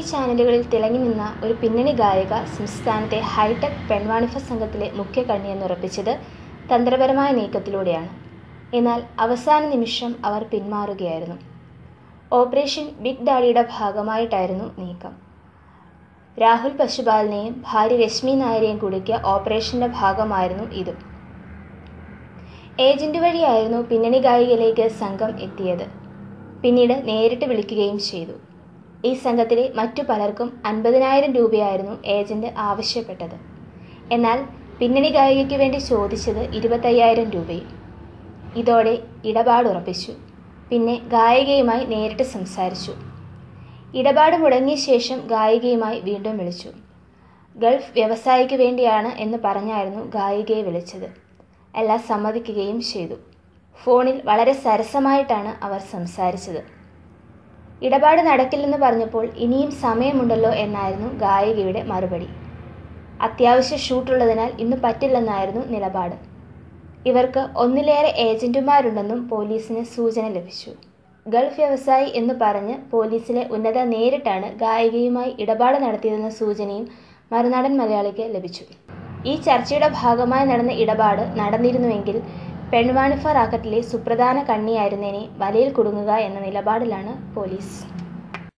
ചാനലുകളിൽ തിളങ്ങി നിന്ന ഒരു പിന്നണി ഗായിക സംസ്ഥാനത്തെ ഹൈടെക് പെൺവാണിഭ സംഘത്തിലെ മുഖ്യ കണ്ണിയെന്നുറപ്പിച്ചത് തന്ത്രപരമായ നീക്കത്തിലൂടെയാണ്. എന്നാൽ അവസാന നിമിഷം അവർ പിന്മാറുകയായിരുന്നു. ഓപ്പറേഷൻ ബിഗ് ഡാഡിയുടെ ഭാഗമായിട്ടായിരുന്നു നീക്കം. രാഹുൽ പശുപാലിനെയും ഭാര്യ രശ്മി നായരെയും കുടുക്കിയ ഓപ്പറേഷന്റെ ഭാഗമായിരുന്നു ഇത്. ഏജന്റ് വഴിയായിരുന്നു പിന്നണി ഗായികയിലേക്ക് സംഘം എത്തിയത്. പിന്നീട് നേരിട്ട് വിളിക്കുകയും ചെയ്തു. ഈ സംഘത്തിലെ മറ്റു പലർക്കും അൻപതിനായിരം രൂപയായിരുന്നു ഏജന്റ് ആവശ്യപ്പെട്ടത്. എന്നാൽ പിന്നണി ഗായികയ്ക്ക് വേണ്ടി ചോദിച്ചത് ഇരുപത്തയ്യായിരം രൂപയും. ഇതോടെ ഇടപാടുറപ്പിച്ചു. പിന്നെ ഗായികയുമായി നേരിട്ട് സംസാരിച്ചു. ഇടപാട് മുടങ്ങിയ ശേഷം ഗായികയുമായി വീണ്ടും വിളിച്ചു. ഗൾഫ് വ്യവസായിക്ക് വേണ്ടിയാണ് എന്ന് പറഞ്ഞായിരുന്നു ഗായികയെ വിളിച്ചത്. എല്ലാം സമ്മതിക്കുകയും ചെയ്തു. ഫോണിൽ വളരെ സരസമായിട്ടാണ് അവർ സംസാരിച്ചത്. ഇടപാട് നടക്കില്ലെന്ന് പറഞ്ഞപ്പോൾ ഇനിയും സമയമുണ്ടല്ലോ എന്നായിരുന്നു ഗായികയുടെ മറുപടി. അത്യാവശ്യ ഷൂട്ടുള്ളതിനാൽ ഇന്ന് പറ്റില്ലെന്നായിരുന്നു നിലപാട്. ഇവർക്ക് ഒന്നിലേറെ ഏജന്റുമാരുണ്ടെന്നും പോലീസിന് സൂചന ലഭിച്ചു. ഗൾഫ് വ്യവസായി എന്ന് പറഞ്ഞ് പോലീസിലെ ഉന്നത നേരിട്ടാണ് ഗായികയുമായി ഇടപാട് നടത്തിയതെന്ന സൂചനയും മറുനാടൻ മലയാളിക്ക് ലഭിച്ചു. ഈ ചർച്ചയുടെ ഭാഗമായി നടന്ന ഇടപാട് നടന്നിരുന്നുവെങ്കിൽ പെൺവാണിഫ റാക്കറ്റിലെ സുപ്രധാന കണ്ണിയായിരുന്നേനെ വലയിൽ കുടുങ്ങുക എന്ന നിലപാടിലാണ് പോലീസ്.